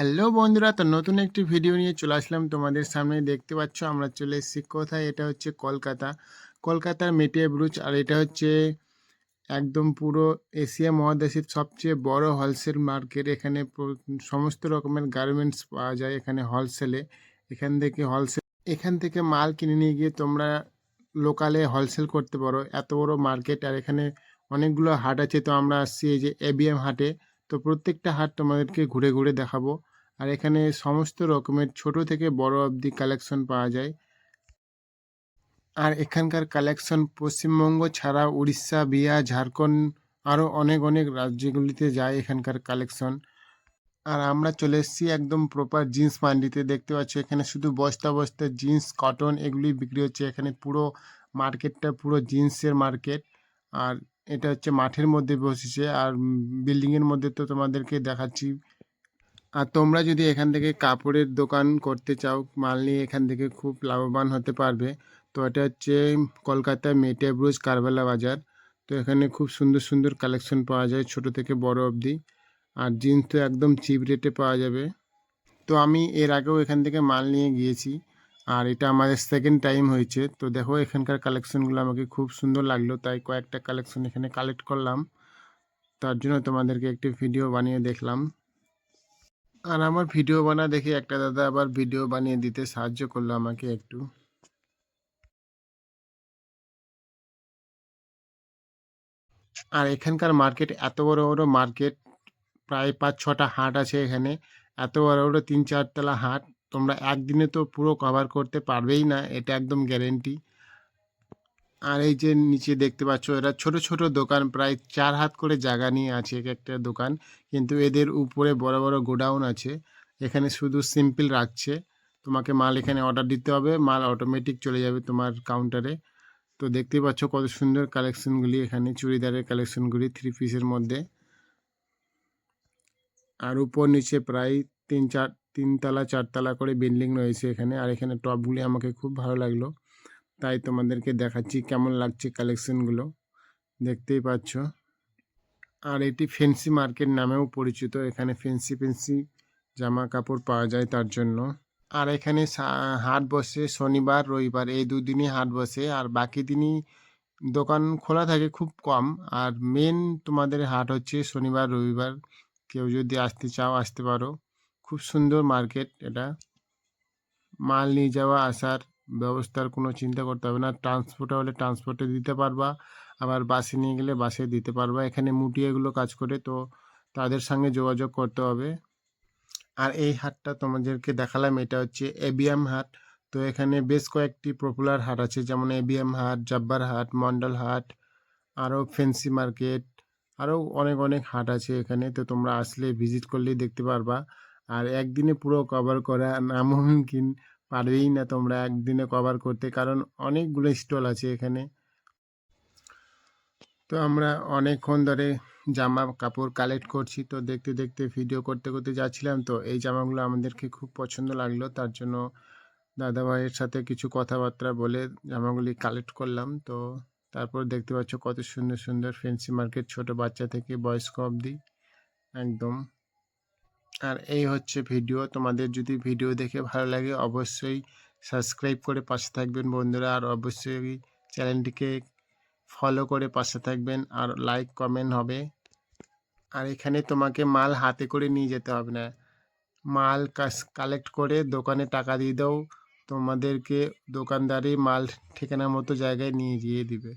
Hello বন্ধুরা, তো নতুন একটি ভিডিও নিয়ে চলে আসলাম তোমাদের সামনে দেখতে পাচ্ছ, আমরা চলে এসেছি কোথায়? এটা হচ্ছে কলকাতা। কলকাতার মেটিয়া ব্রুচ আর এটা হচ্ছে একদম পুরো এশিয়া মহাদেশের সবচেয়ে বড় হোলসেল মার্কেট। এখানে সমস্ত রকমের গার্মেন্টস পাওয়া যায় এখানে হোলসেলে। এখান থেকে হোলসেল এখান থেকে মাল কিনে নিয়ে গিয়ে তোমরা লোকালে হোলসেল করতে পারো। এত বড় মার্কেট, আর এখানে অনেকগুলো হাট আছে। তো আমরা আসছি এই যে এবিএম হাটে। তো প্রত্যেকটা হাট তোমাদেরকে ঘুরে ঘুরে দেখাবো। আর এখানে সমস্ত রকমের ছোট থেকে বড় অবধি কালেকশন পাওয়া যায়। আর এখানকার কালেকশন পশ্চিমবঙ্গ ছাড়া উড়িষ্যা, বিহার, ঝাড়খণ্ড আরও অনেক অনেক রাজ্যগুলিতে যায় এখানকার কালেকশন আর আমরা চলে এসেছি একদম প্রপার জিন্স মান্ডিতে। দেখতে পাচ্ছি এখানে শুধু বস্তা বস্তা জিন্স কটন এগুলি বিক্রি হচ্ছে। এখানে পুরো মার্কেটটা পুরো জিন্সের মার্কেট। আর এটা হচ্ছে মাঠের মধ্যে বসেছে। আর বিল্ডিংয়ের মধ্যে তো তোমাদেরকে দেখাচ্ছি। আর তোমরা যদি এখান থেকে কাপড়ের দোকান করতে চাও, মাল নিয়ে এখান থেকে খুব লাভবান হতে পারবে। তো এটা হচ্ছে কলকাতা মেটিয়া ব্রুজ কারবালা বাজার। তো এখানে খুব সুন্দর সুন্দর কালেকশন পাওয়া যায় ছোট থেকে বড় অবধি। আর জিন্স তো একদম চিপ রেটে পাওয়া যাবে। তো আমি এর আগেও এখান থেকে মাল নিয়ে গিয়েছি আর এটা আমাদের সেকেন্ড টাইম হয়েছে। তো দেখো এখানকার কালেকশনগুলো আমাকে খুব সুন্দর লাগল, তাই কয়েকটা কালেকশন এখানে কালেক্ট করলাম। তার জন্য তোমাদেরকে একটি ভিডিও বানিয়ে দেখলাম। আর আমার ভিডিও বানা দেখে একটা দাদা আবার ভিডিও বানিয়ে দিতে সাহায্য করল আমাকে একটু। আর এখানকার মার্কেট এত বড় বড় মার্কেট প্রায় পাঁচ ছটা হাট আছে এখানে। এত বড় বড় তিন চারতলা হাট, তোমরা একদিনে তো পুরো কভার করতে পারবেই না, এটা একদম গ্যারেন্টি আর এই যে নিচে দেখতে পাচ্ছ, এরা ছোট ছোট দোকান, প্রায় চার হাত করে জায়গা নিয়ে আছে এক একটা দোকান। কিন্তু এদের উপরে বড় বড় গোডাউন আছে। এখানে শুধু সিম্পল রাখছে। তোমাকে মাল এখানে অর্ডার দিতে হবে। মাল অটোমেটিক চলে যাবে তোমার কাউন্টারে তো দেখতে পাচ্ছ কত সুন্দর কালেকশনগুলি এখানে, চুড়িদারের কালেকশনগুলি থ্রি পিসের মধ্যে। আর উপর নিচে প্রায় তিন চার, তিনতলা, চারতলা করে বিল্ডিং রয়েছে এখানে। আর এখানে টপগুলি আমাকে খুব ভালো লাগল। তাই তোমাদেরকে দেখাচ্ছি কেমন লাগছে কালেকশনগুলো দেখতেই পাচ্ছ। আর এটি ফেন্সি মার্কেট নামেও পরিচিত। এখানে ফেন্সি ফেন্সি জামা কাপড় পাওয়া যায় তার জন্য। আর এখানে হাট বসে শনিবার, রবিবার, এই দুদিনই হাট বসে। আর বাকি দিনই দোকান খোলা থাকে খুব কম। আর মেন তোমাদের হাট হচ্ছে শনিবার, রবিবার। কেউ যদি আসতে চাও, আসতে পারো। খুব সুন্দর মার্কেট এটা। মাল নিয়ে যাওয়া, আসার ব্যবস্থার কোনো চিন্তা করতে হবে না। ট্রান্সপোর্টে হলে ট্রান্সপোর্টে দিতে পারবা, আবার বাসে নিয়ে গেলে বাসে দিতে পারবা। এখানে মুটি কাজ করে তো তাদের সঙ্গে যোগাযোগ করতে হবে। আর এই হাটটা তোমাদেরকে দেখালাম, এটা হচ্ছে এবিএম হাট। তো এখানে বেশ কয়েকটি পপুলার হাট আছে, যেমন এবিএম হাট, জব্বার হাট, মন্ডল হাট, আরও ফেন্সি মার্কেট আরও অনেক অনেক হাট আছে এখানে। তো তোমরা আসলে ভিজিট করলেই দেখতে পারবা। আর একদিনে পুরো কভার করা নামুমকিন পারবেই না তোমরা একদিনে কভার করতে, কারণ অনেকগুলো স্টল আছে এখানে। তো আমরা অনেকক্ষণ ধরে জামা কাপড় কালেক্ট করছি, তো দেখতে দেখতে, ভিডিও করতে করতে যাচ্ছিলাম, তো এই জামাগুলো আমাদেরকে খুব পছন্দ লাগল, তার জন্য দাদা ভাইয়ের সাথে কিছু কথাবার্তা বলে জামাগুলি কালেক্ট করলাম, তো তারপর দেখতে পাচ্ছ কত সুন্দর সুন্দর ফেন্সি মার্কেট, ছোট বাচ্চা থেকে বয়স্ক অবধি, একদম। আর এই হচ্ছে ভিডিও। তোমাদের যদি ভিডিও দেখে ভালো লাগে অবশ্যই সাবস্ক্রাইব করে পাশে থাকবেন বন্ধুরা। আর অবশ্যই চ্যানেলটিকে ফলো করে পাশে থাকবেন আর লাইক কমেন্ট হবে। আর এখানে তোমাকে মাল হাতে করে নিয়ে যেতে হবে না। মাল কালেক্ট করে দোকানে টাকা দিয়ে দাও। তোমাদেরকে দোকানদারই মাল ঠিকানা মতো জায়গায় নিয়ে গিয়ে দিবে।